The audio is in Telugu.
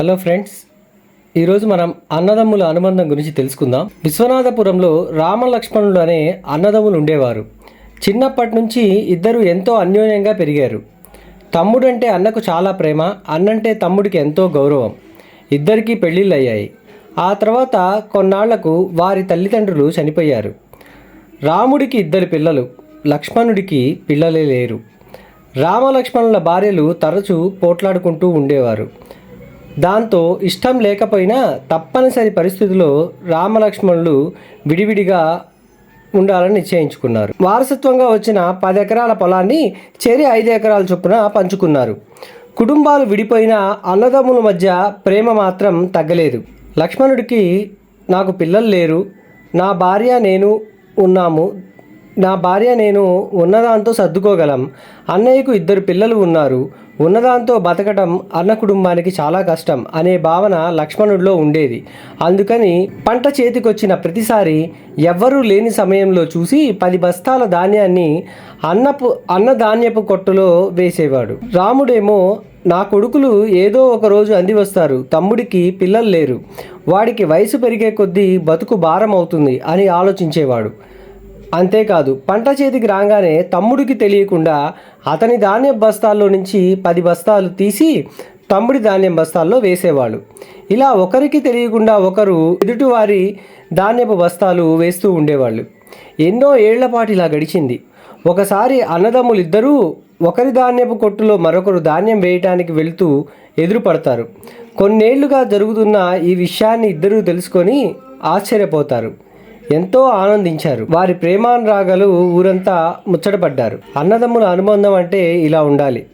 హలో ఫ్రెండ్స్ ఈరోజు మనం అన్నదమ్ముల అనుబంధం గురించి తెలుసుకుందాం. విశ్వనాథపురంలో రామలక్ష్మణులు అనే అన్నదమ్ములు ఉండేవారు. చిన్నప్పటి నుంచి ఇద్దరు ఎంతో అన్యోన్యంగా పెరిగారు. తమ్ముడంటే అన్నకు చాలా ప్రేమ అన్నంటే తమ్ముడికి ఎంతో గౌరవం. ఇద్దరికీ పెళ్ళిళ్ళు అయ్యాయి ఆ తర్వాత కొన్నాళ్ళకు వారి తల్లిదండ్రులు చనిపోయారు. రాముడికి ఇద్దరు పిల్లలు లక్ష్మణుడికి పిల్లలే లేరు. రామలక్ష్మణుల భార్యలు తరచూ పోట్లాడుకుంటూ ఉండేవారు. దాంతో ఇష్టం లేకపోయినా తప్పనిసరి పరిస్థితిలో రామలక్ష్మణులు విడివిడిగా ఉండాలని నిశ్చయించుకున్నారు. వారసత్వంగా వచ్చిన పది ఎకరాల పొలాన్ని చేరి ఐదు ఎకరాల చొప్పున పంచుకున్నారు. కుటుంబాలు విడిపోయిన అన్నదమ్ముల మధ్య ప్రేమ మాత్రం తగ్గలేదు. లక్ష్మణుడికి నాకు పిల్లలు లేరు. నా భార్య నేను ఉన్నాము. నా భార్య నేను ఉన్నదాంతో సర్దుకోగలం. అన్నయ్యకు ఇద్దరు పిల్లలు ఉన్నారు. ఉన్నదాంతో బతకడం అన్న కుటుంబానికి చాలా కష్టం అనే భావన లక్ష్మణుడిలో ఉండేది. అందుకని పంట చేతికొచ్చిన ప్రతిసారి ఎవ్వరూ లేని సమయంలో చూసి పది బస్తాల ధాన్యాన్ని అన్నపు అన్నధాన్యపు కొట్టులో వేసేవాడు. రాముడేమో నా కొడుకులు ఏదో ఒక రోజు అంది వస్తారు. తమ్ముడికి పిల్లలు లేరు. వాడికి వయసు పెరిగే కొద్దీ బతుకు భారం అవుతుంది అని ఆలోచించేవాడు. అంతేకాదు పంట చేతికి రాగానే తమ్ముడికి తెలియకుండా అతని ధాన్యం బస్తాల్లో నుంచి పది బస్తాలు తీసి తమ్ముడి ధాన్యం బస్తాల్లో వేసేవాళ్ళు ఇలా ఒకరికి తెలియకుండా ఒకరు ఎదుటివారి ధాన్యపు బస్తాలు వేస్తూ ఉండేవాళ్ళు. ఎన్నో ఏళ్ళపాటు ఇలా గడిచింది. ఒకసారి అన్నదమ్ములిద్దరూ ఒకరి ధాన్యపు కొట్టులో మరొకరు ధాన్యం వేయటానికి వెళుతూ ఎదురుపడతారు. కొన్నేళ్ళుగా జరుగుతున్న ఈ విషయాన్ని ఇద్దరూ తెలుసుకొని ఆశ్చర్యపోతారు. ఎంతో ఆనందించారు. వారి ప్రేమానురాగాలు ఊరంతా ముచ్చటపడ్డారు. అన్నదమ్ముల అనుబంధం అంటే ఇలా ఉండాలి.